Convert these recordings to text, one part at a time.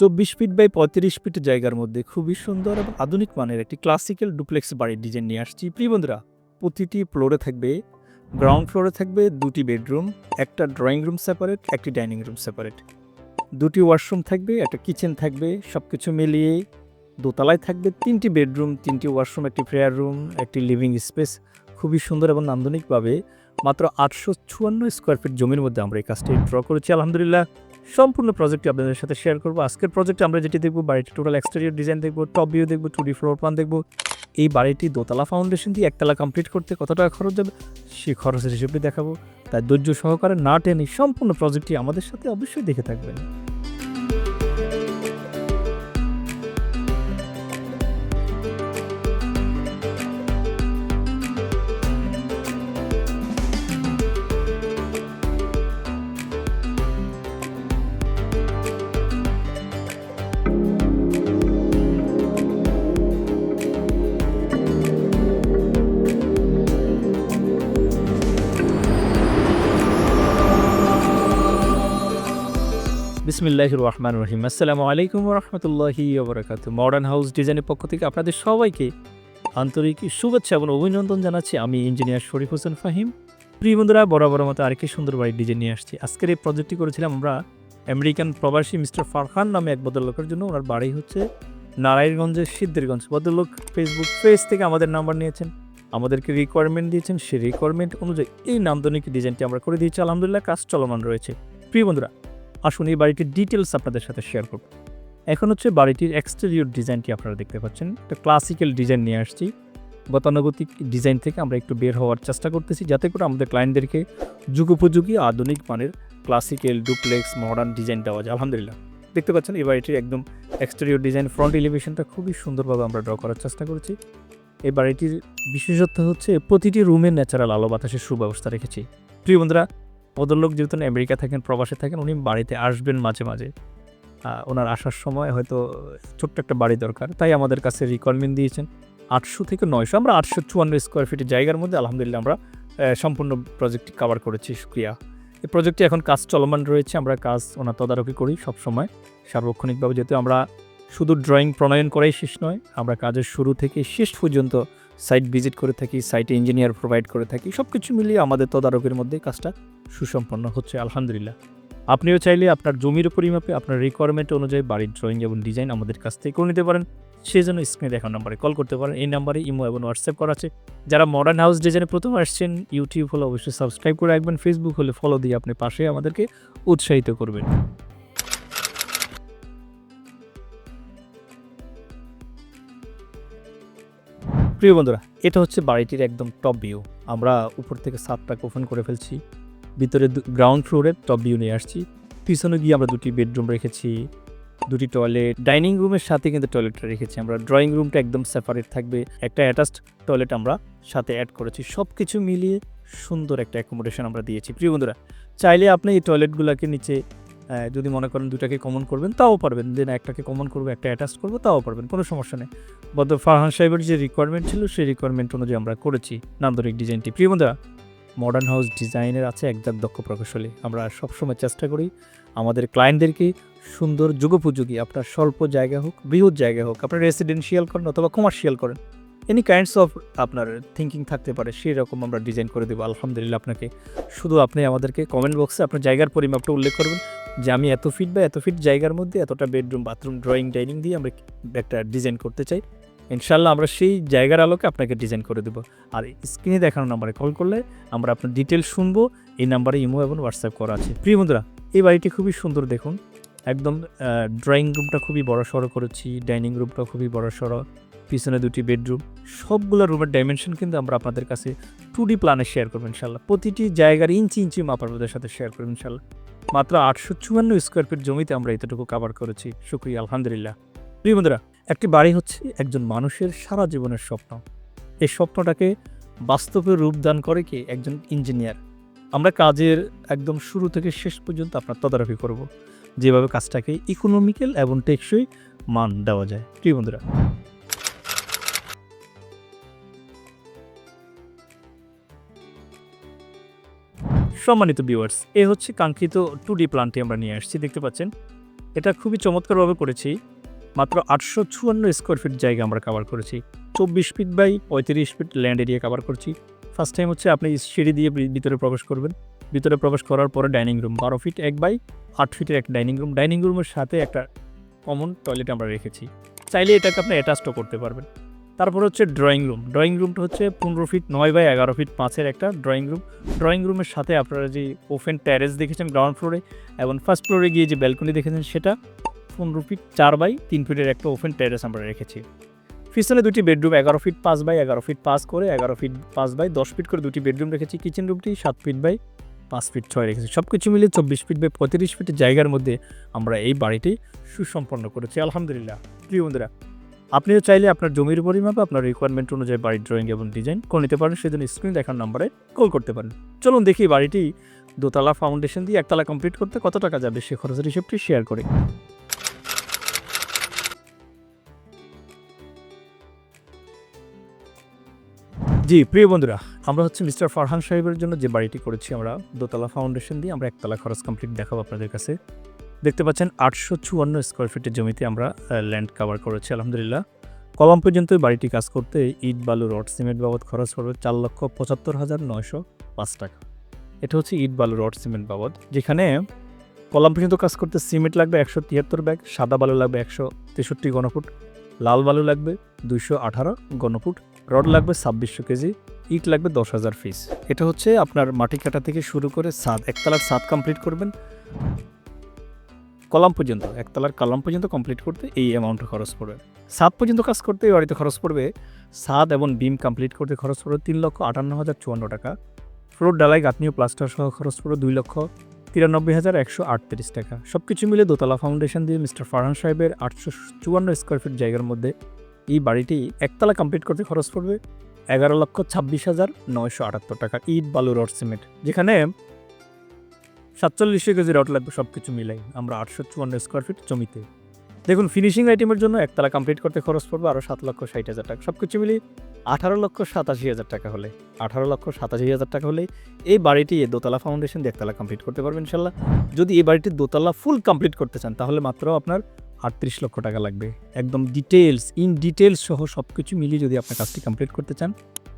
চব্বিশ feet by পঁয়ত্রিশ fit জায়গার মধ্যে খুবই সুন্দর এবং আধুনিক মানের একটি ক্লাসিক্যাল ডুপ্লেক্স বাড়ির ডিজাইন নিয়ে আসছি। প্রিয় বন্ধুরা, প্রতিটি ফ্লোরে থাকবে গ্রাউন্ড ফ্লোরে থাকবে দুটি বেডরুম একটা ড্রয়িং রুম সেপারেট একটি ডাইনিং রুম সেপারেট দুটি ওয়াশরুম থাকবে, একটা কিচেন থাকবে সব কিছু মিলিয়ে দোতলায় থাকবে তিনটি বেডরুম তিনটি ওয়াশরুম একটি প্রেয়ার রুম একটি লিভিং স্পেস খুবই সুন্দর এবং নান্দনিকভাবে মাত্র আটশো চুয়ান্ন স্কোয়ার ফিট জমির মধ্যে আমরা এই কাজটি ড্র করেছি। আলহামদুলিল্লাহ। সম্পূর্ণ প্রজেক্টটি আপনাদের সাথে শেয়ার করব। আজকের প্রজেক্টে আমরা যেটি দেখব বাড়িটি টোটাল এক্সটেরিয়র ডিজাইন দেখব টপ ভিউ দেখব টু ডি ফ্লোর প্ল্যান দেখব। এই বাড়িটি দোতলা ফাউন্ডেশন দিয়ে একতলা কমপ্লিট করতে কত টাকা খরচ যাবে সেই খরচের হিসেবে দেখাবো। তাই ধৈর্য সহকারে না টেনে সম্পূর্ণ প্রজেক্টটি আমাদের সাথে অবশ্যই দেখে থাকবেন। বিসমিল্লাহ রহমান রহিম। আসসালামু আলাইকুম রহমতুল্লাহি ওবরাকাত মডার্ন হাউস ডিজাইনের পক্ষ থেকে আপনাদের সবাইকে আন্তরিক শুভেচ্ছা এবং অভিনন্দন জানাচ্ছি। আমি ইঞ্জিনিয়ার শরীফ হোসেন ফাহিম। প্রিয় বন্ধুরা, বরাবর মতো আরেকটি সুন্দর বাড়ির ডিজাইন নিয়ে আসছি। আজকের এই প্রজেক্টটি করেছিলাম আমরা আমেরিকান প্রবাসী মিস্টার ফারহান নামে এক ভদ্রলোকের জন্য। ওনার বাড়ি হচ্ছে নারায়ণগঞ্জের সিদ্ধিরগঞ্জ। ভদ্রলোক ফেসবুক পেজ থেকে আমাদের নাম্বার নিয়েছেন। আমাদেরকে রিকোয়ারমেন্ট দিয়েছেন। সেই রিকোয়ারমেন্ট অনুযায়ী এই নান্দনিক ডিজাইনটি আমরা করে দিয়েছি। আলহামদুলিল্লাহ, কাজ চলমান রয়েছে। প্রিয় বন্ধুরা আসুন এই বাড়িটির ডিটেলস আপনাদের সাথে শেয়ার করব। এখন হচ্ছে বাড়িটির এক্সটেরিয়র ডিজাইনটি আপনারা দেখতে পাচ্ছেন। একটা ক্লাসিক্যাল ডিজাইন নিয়ে আসছি। গতানুগতিক ডিজাইন থেকে আমরা একটু বের হওয়ার চেষ্টা করতেছি যাতে করে আমাদের ক্লায়েন্টদেরকে যুগোপযোগী আধুনিক মানের ক্লাসিক্যাল ডুপ্লেক্স মডার্ন ডিজাইন দেওয়া যায়। আলহামদুলিল্লাহ। দেখতে পাচ্ছেন এই বাড়িটির একদম এক্সটেরিয়র ডিজাইন ফ্রন্ট এলিভেশনটা খুবই সুন্দরভাবে আমরা ড্র করার চেষ্টা করেছি। এই বাড়িটির বিশেষত্ব হচ্ছে প্রতিটি রুমের ন্যাচারাল আলো বাতাসের সুব্যবস্থা রেখেছি। প্রিয় বন্ধুরা ভদ্রলোক যেহেতু আমেরিকা থাকেন, প্রবাসে থাকেন, উনি বাড়িতে আসবেন মাঝে মাঝে। ওনার আসার সময় হয়তো ছোট্ট একটা বাড়ি দরকার, তাই আমাদের কাছে রিকোয়ারমেন্ট দিয়েছেন। আটশো থেকে নয়শো, আমরা আটশো চুয়ান্ন স্কোয়ার ফিটের জায়গার মধ্যে, আলহামদুলিল্লাহ আমরা সম্পূর্ণ প্রজেক্টটি কভার করেছি, শুক্রিয়া। এই প্রজেক্টটি এখন কাজ চলমান রয়েছে, আমরা কাজ ওনার তদারকি করি সবসময়। সার্বক্ষণিকভাবে যেহেতু আমরা শুধু ড্রয়িং প্রণয়ন করাই শেষ নয়, আমরা কাজের শুরু থেকে শেষ পর্যন্ত সাইট ভিজিট করে থাকি সাইটে ইঞ্জিনিয়ার প্রোভাইড করে থাকি সব কিছু মিলিয়ে আমাদের তদারকির মধ্যে কাজটা সুসম্পন্ন হচ্ছে, আলহামদুলিল্লাহ। আপনিও চাইলে আপনার জমির পরিমাপে আপনার রিকোয়ারমেন্ট অনুযায়ী বাড়ির ড্রয়িং এবং ডিজাইন আমাদের কাছ থেকে করে নিতে পারেন। সেই জন্য স্ক্রিনে দেখা নাম্বারে কল করতে পারেন। এই নাম্বারে ইমো এবং হোয়াটসঅ্যাপ করা আছে। যারা মডার্ন হাউস ডিজাইনে প্রথম আসছেন ইউটিউব হলে অবশ্যই সাবস্ক্রাইব করে রাখবেন। ফেসবুক হলে ফলো দিয়ে আপনি পাশে আমাদেরকে উৎসাহিত করবেন। প্রিয় বন্ধুরা, এটা হচ্ছে বাড়িটির একদম টপ ভিউ আমরা উপর থেকে সাতটাকে ওপেন করে ফেলছি। ভিতরে গ্রাউন্ড ফ্লোরের টপ ভিউ নিয়ে আসছি। পিছনে গিয়ে আমরা দুটি বেডরুম রেখেছি, দুটি টয়লেট ডাইনিং রুমের সাথে কিন্তু টয়লেটটা রেখেছি আমরা। ড্রয়িং রুমটা একদম সেপারেট থাকবে। একটা অ্যাটাচড টয়লেট আমরা সাথে অ্যাড করেছি। সব কিছু মিলিয়ে সুন্দর একটা অ্যাকোমোডেশন আমরা দিয়েছি। প্রিয় বন্ধুরা, চাইলে আপনি এই টয়লেটগুলোকে নিচে যদি মনে করেন দুটাকে কমন করবেন, তাও পারবেন। দেন একটাকে কমন করব, একটা অ্যাটাচ করব, তাও পারবেন। কোনো সমস্যা নেই। বদ্ধ ফারহান সাহেবের যে রিকোয়ারমেন্ট ছিল, সেই রিকোয়ারমেন্ট অনুযায়ী আমরা করেছি নান্দনিক ডিজাইনটি প্রিয় বন্ধুরা মডার্ন হাউস ডিজাইনের আছে একদম দক্ষ প্রকৌশলী। আমরা সবসময় চেষ্টা করি আমাদের ক্লায়েন্টদেরকে সুন্দর যুগোপযোগী, আপনার স্বল্প জায়গা হোক, বৃহৎ জায়গা হোক, আপনার রেসিডেন্সিয়াল করেন অথবা কমার্শিয়াল করেন এনি কাইন্ডস অফ আপনার থিঙ্কিং থাকতে পারে সেই রকম আমরা ডিজাইন করে দেবো, আলহামদুলিল্লাহ আপনাকে। শুধু আপনি আমাদেরকে কমেন্ট বক্সে আপনার জায়গার পরিমাপটা উল্লেখ করবেন যে আমি এত ফিট বা এত ফিট জায়গার মধ্যে এতটা বেডরুম বাথরুম ড্রয়িং ডাইনিং দিয়ে আমরা একটা ডিজাইন করতে চাই। ইনশাল্লাহ আমরা সেই জায়গার আলোকে আপনাকে ডিজাইন করে দেবো। আর স্ক্রিনে দেখানো নাম্বারে কল করলে আমরা আপনার ডিটেল শুনব, এই নাম্বারে ইমো এবং হোয়াটসঅ্যাপ করা আছে। প্রিয় বন্ধুরা, এই বাড়িটি খুবই সুন্দর দেখুন। একদম ড্রয়িং রুমটা খুবই বড় সড়ো করেছি ডাইনিং রুমটা খুবই বড় সড়ো, পিছনে দুটি বেডরুম সবগুলো রুমের ডাইমেনশন কিন্তু আমরা আপনাদের কাছে টু ডি প্ল্যানে শেয়ার করব ইনশাল্লাহ। প্রতিটি জায়গার ইঞ্চি ইঞ্চি মাপ আপনাদের সাথে শেয়ার করব ইনশাল্লাহ। মাত্র আটশো চুয়ান্ন স্কোয়ার ফিট জমিতে আমরা এতটুকু কাভার করেছি। শুক্রিয়া, আলহামদুলিল্লাহ। প্রিয় বন্ধুরা, একটি বাড়ি হচ্ছে একজন মানুষের সারা জীবনের স্বপ্ন। এই স্বপ্নটাকে বাস্তবে রূপদান করে কি? একজন ইঞ্জিনিয়ার। আমরা কাজের একদম শুরু থেকে শেষ পর্যন্ত আপনার তদারকি করব। যেভাবে কাজটাকে ইকোনমিক্যাল এবং টেকসই মান দেওয়া যায়। প্রিয় বন্ধুরা। সম্মানিত ভিউয়ার্স এ হচ্ছে কাঙ্ক্ষিত টু ডি প্ল্যানটি আমরা নিয়ে আসছি। দেখতে পাচ্ছেন, এটা খুবই চমৎকারভাবে করেছি। মাত্র আটশো চুয়ান্ন স্কোয়ার ফিট জায়গা আমরা কভার করেছি। চব্বিশ ফিট বাই পঁয়ত্রিশ ফিট ল্যান্ড এরিয়া কভার করছি। ফার্স্ট টাইম হচ্ছে আপনি সিঁড়ি দিয়ে ভিতরে প্রবেশ করবেন। ভিতরে প্রবেশ করার পরে ডাইনিং রুম বারো ফিট এক বাই আট ফিটের একটা ডাইনিং রুম ডাইনিং রুমের সাথে একটা কমন টয়লেট আমরা রেখেছি। চাইলে এটাকে আপনি অ্যাটাচও করতে পারবেন। তারপর হচ্ছে ড্রয়িং রুম ড্রয়িং রুমটা হচ্ছে পনেরো ফিট নয় বাই এগারো ফিট পাঁচের একটা ড্রয়িং রুম ড্রয়িং রুমের সাথে আপনারা যে ওপেন ট্যারেস দেখেছেন গ্রাউন্ড ফ্লোরে এবং ফার্স্ট ফ্লোরে গিয়ে যে ব্যালকনি দেখেছেন সেটা পনেরো ফিট চার বাই তিন ফিটের একটা ওপেন ট্যারেস আমরা রেখেছি। পিছনে দুটি বেডরুম এগারো ফিট পাঁচ বাই, এগারো ফিট পাঁচ করে, এগারো ফিট পাঁচ বাই, দশ ফিট করে দুটি বেডরুম রেখেছি। কিচেন রুমটি সাত ফিট বাই পাঁচ ফিট ছয় রেখেছি। সব কিছু মিলিয়ে চব্বিশ ফিট বাই পঁয়ত্রিশ ফিটের জায়গার মধ্যে আমরা এই বাড়িটি সুসম্পন্ন করেছি, আলহামদুলিল্লাহ। প্রিয় বন্ধুরা, আপনিও চাইলে আপনার জমির পরিমাপে, আপনার রিকোয়ারমেন্ট অনুযায়ী বাড়ির ড্রয়িং এবং ডিজাইন করে নিতে পারেন। সেজন্য স্ক্রিন দেখার নাম্বারে কল করতে পারেন। চলুন দেখি বাড়িটি দোতলা ফাউন্ডেশন দিয়ে একতলা কমপ্লিট করতে কত টাকা যাবে, সে খরচের হিসেবটি শেয়ার করি। জি, প্রিয় বন্ধুরা, আমরা হচ্ছে মিস্টার ফারহান সাহেবের জন্য যে বাড়িটি করেছি আমরা, দোতলা ফাউন্ডেশন দিয়ে আমরা একতলা খরচ কমপ্লিট দেখাবো আপনাদের কাছে। দেখতে পাচ্ছেন আটশো চুয়ান্ন স্কোয়ার ফিটের জমিতে আমরা ল্যান্ড কভার করেছি, আলহামদুলিল্লাহ। কলম পর্যন্ত বাড়িটি কাজ করতে ইট, বালু, রড, সিমেন্ট বাবদ খরচ পড়বে চার লক্ষ পঁচাত্তর হাজার নয়শো পাঁচ টাকা। এটা হচ্ছে ইট, বালু, রড, সিমেন্ট বাবদ, যেখানে কলম পর্যন্ত কাজ করতে সিমেন্ট লাগবে একশো তিয়াত্তর ব্যাগ, সাদা বালু লাগবে একশো তেষট্টি গণফুট, লাল বালু লাগবে দুইশো আঠারো ঘনফুট রড লাগবে ছাব্বিশশো কেজি, ইট লাগবে দশ হাজার ফিস এটা হচ্ছে আপনার মাটি কাটা থেকে শুরু করে সাদ একতলার সাদ কমপ্লিট করবেন। কলাম পর্যন্ত, একতলার কলাম পর্যন্ত কমপ্লিট করতে এই অ্যামাউন্ট খরচ পড়বে। সাত পর্যন্ত কাজ করতে এই বাড়িতে খরচ পড়বে সাদ এবং বিম কমপ্লিট করতে খরচ পড়বে তিন লক্ষ আটান্ন হাজার চুয়ান্ন টাকা। ফ্লোর ডালাই গাঁথনীয় প্লাস্টার সহ খরচ পড়বে দুই লক্ষ তিরানব্বই হাজার একশো আটত্রিশ টাকা। সব কিছু মিলে দোতলা ফাউন্ডেশন দিয়ে মিস্টার ফারহান সাহেবের আটশো চুয়ান্ন স্কোয়ার ফিট জায়গার মধ্যে এই বাড়িটি একতলা কমপ্লিট করতে খরচ পড়বে এগারো লক্ষ ছাব্বিশ হাজার নয়শো আটাত্তর টাকা ইট বালু রড, সিমেন্ট। যেখানে সাতচল্লিশশো কেজি রড লাগবে সব কিছু মিলাই। আমরা আটশো চুয়ান্ন স্কোয়ার ফিট জমিতে। দেখুন ফিনিশিং আইটেমের জন্য একতলা কমপ্লিট করতে খরচ পড়বে আরও সাত লক্ষ ষাট হাজার টাকা। সব কিছু মিলিয়ে আঠারো লক্ষ সাতাশি হাজার টাকা হলে, আঠারো লক্ষ সাতাশি হাজার টাকা হলে এই বাড়িটি দোতলা ফাউন্ডেশন দিয়ে একতলা কমপ্লিট করতে পারবেন ইনশাল্লাহ। যদি এই বাড়িটির দোতলা ফুল কমপ্লিট করতে চান, তাহলে মাত্র আপনার আটত্রিশ লক্ষ টাকা লাগবে। একদম ডিটেলস ইন ডিটেলস সহ সব কিছু মিলিয়ে যদি আপনার কাজটি কমপ্লিট করতে চান,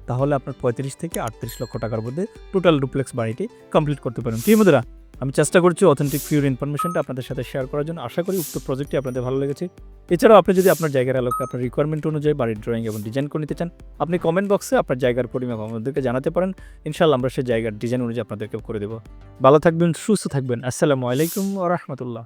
তাহলে আপনার পঁয়ত্রিশ থেকে আটত্রিশ লক্ষ টাকার মধ্যে টোটাল ডুপ্লেক্স বাড়িটি কমপ্লিট করতে পারেন। কি বন্ধুরা, আমি চেষ্টা করছি অথেন্টিক ফিউর ইনফরমেশনটা আপনাদের সাথে শেয়ার করার জন্য। আশা করি উক্ত প্রজেক্টটি আপনাদের ভালো লেগেছে। এছাড়াও আপনি যদি আপনার জায়গার আলোকে আপনার রিকোয়ারমেন্ট অনুযায়ী বাড়ির ড্রয়িং এবং ডিজাইন করে নিতে চান, আপনি কমেন্ট বক্সে আপনার জায়গার পরিমাপ আমাদেরকে জানাতে পারেন। ইনশাল্লাহ আমরা সেই জায়গার ডিজাইন অনুযায়ী আপনাদেরকে করে দেবো। ভালো থাকবেন, সুস্থ থাকবেন। আসসালামু আলাইকুম রহমতুল্লাহ।